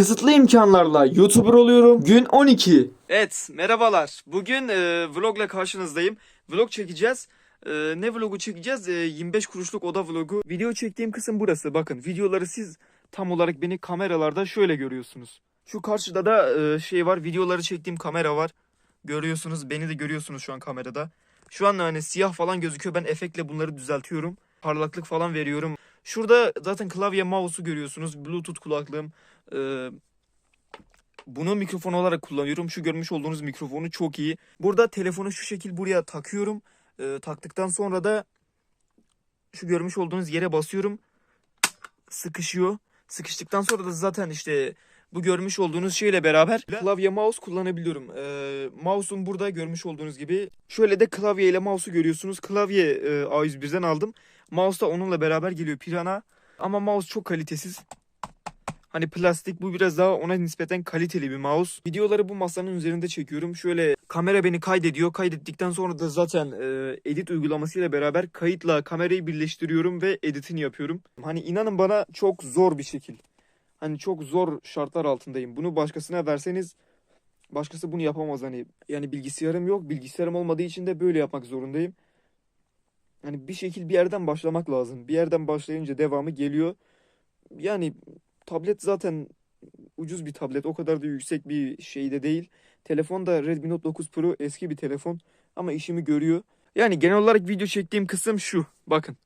Kısıtlı imkanlarla YouTuber oluyorum. Gün 12. Evet, merhabalar. Bugün e, vlogla karşınızdayım. Vlog çekeceğiz. E, ne vlogu çekeceğiz? E, 25 kuruşluk oda vlogu. Video çektiğim kısım burası. Bakın videoları siz tam olarak beni kameralarda şöyle görüyorsunuz. Şu karşıda da e, şey var. Videoları çektiğim kamera var. Görüyorsunuz. Beni de görüyorsunuz şu an kamerada. Şu an hani siyah falan gözüküyor. Ben efektle bunları düzeltiyorum. Parlaklık falan veriyorum. Şurada zaten klavye mouse'u görüyorsunuz. Bluetooth kulaklığım. E, bunu mikrofon olarak kullanıyorum. Şu görmüş olduğunuz mikrofonu çok iyi. Burada telefonu şu şekil buraya takıyorum. Ee, taktıktan sonra da şu görmüş olduğunuz yere basıyorum. Sıkışıyor. Sıkıştıktan sonra da zaten işte bu görmüş olduğunuz şeyle beraber klavye mouse kullanabiliyorum. Ee, mouse'un burada görmüş olduğunuz gibi şöyle de klavye ile mouse'u görüyorsunuz. Klavye e, A101'den aldım. Mouse da onunla beraber geliyor Pirana. Ama mouse çok kalitesiz. Hani plastik bu biraz daha ona nispeten kaliteli bir mouse. Videoları bu masanın üzerinde çekiyorum. Şöyle kamera beni kaydediyor. Kaydettikten sonra da zaten e, edit uygulamasıyla beraber kayıtla kamerayı birleştiriyorum ve editini yapıyorum. Hani inanın bana çok zor bir şekil. Hani çok zor şartlar altındayım. Bunu başkasına verseniz başkası bunu yapamaz hani. Yani bilgisayarım yok. Bilgisayarım olmadığı için de böyle yapmak zorundayım. Hani bir şekil bir yerden başlamak lazım. Bir yerden başlayınca devamı geliyor. Yani tablet zaten ucuz bir tablet. O kadar da yüksek bir şey de değil. Telefon da Redmi Note 9 Pro eski bir telefon ama işimi görüyor. Yani genel olarak video çektiğim kısım şu. Bakın.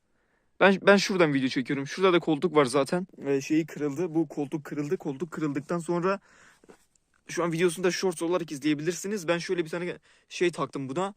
Ben ben şuradan video çekiyorum. Şurada da koltuk var zaten. Ee, şeyi kırıldı. Bu koltuk kırıldı. Koltuk kırıldıktan sonra şu an videosunda shorts olarak izleyebilirsiniz. Ben şöyle bir tane şey taktım buna.